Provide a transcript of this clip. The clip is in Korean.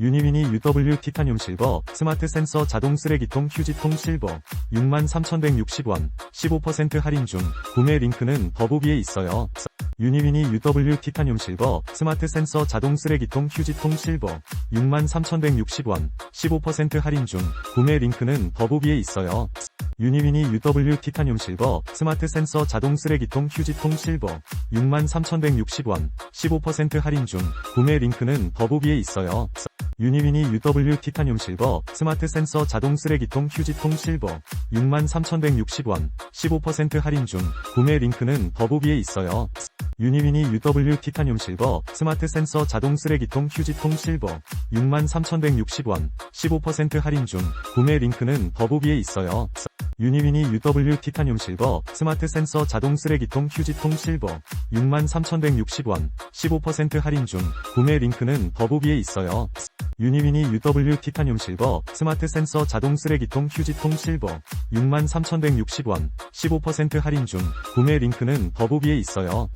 유니미니 UW 티타늄 실버 스마트 센서 자동 쓰레기통 휴지통 실버 63,160원 15% 할인 중 구매 링크는 더보기에 있어요. 유니미니 UW 티타늄 실버 스마트 센서 자동 쓰레기통 휴지통 실버 63,160원 15% 할인 중 구매 링크는 더보기에 있어요. 유니미니 UW 티타늄 실버 스마트 센서 자동 쓰레기통 휴지통 실버 63,160원 15% 할인 중 구매 링크는 더보기에 있어요. 유니미니 UW 티타늄 실버 스마트 센서 자동 쓰레기통 휴지통 실버 63,160원 15% 할인 중 구매 링크는 더보기에 있어요. 유니미니 UW 티타늄 실버 스마트 센서 자동 쓰레기통 휴지통 실버 63,160원 15% 할인 중 구매 링크는 더보기에 있어요. 유니미니 UW 티타늄 실버 스마트 센서 자동 쓰레기통 휴지통 실버 63,160원 15% 할인 중 구매 링크는 더보기에 있어요. 유니미니 UW 티타늄 실버 스마트 센서 자동 쓰레기통 휴지통 실버 63,160원 15% 할인 중 구매 링크는 더보기에 있어요.